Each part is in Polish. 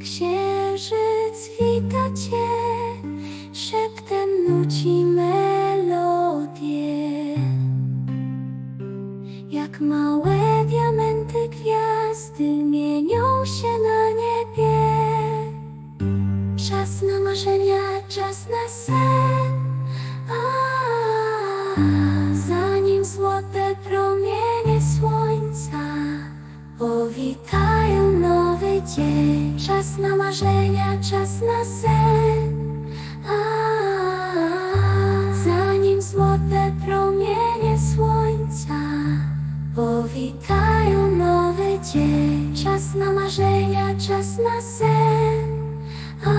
Księżyc wita cię, szeptem nuci melodię. Jak małe diamenty gwiazdy mienią się na niebie. Czas na marzenia, czas na sen. A, zanim złote promienie słońca powitają Czas na marzenia, czas na sen. A, zanim złote promienie słońca powitają nowy dzień. Czas na marzenia, czas na sen. A,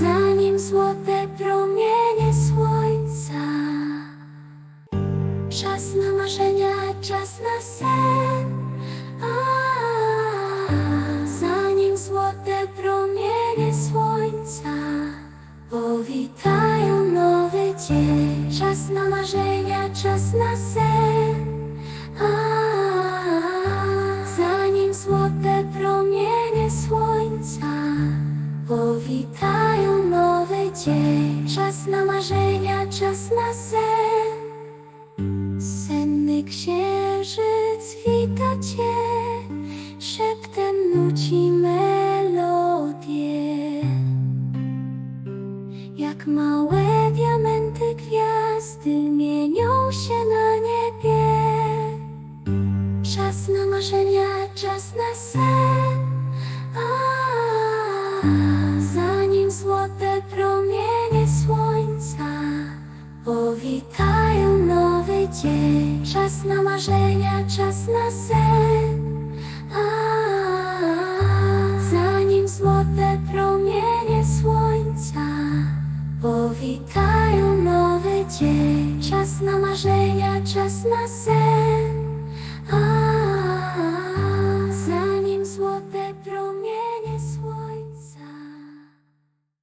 zanim złote promienie słońca. Czas na marzenia, czas na sen. powitają nowy dzień. Czas na marzenia, czas na sen. A, zanim złote promienie słońca powitają nowy dzień. Czas na marzenia, czas na sen. Senny księżyc wita cię, Małe diamenty gwiazdy mienią się na niebie. Czas na marzenia, czas na sen. A, zanim złote promienie słońca powitają nowy dzień. Czas na marzenia, czas na sen. powitają nowy dzień. Czas na marzenia, czas na sen.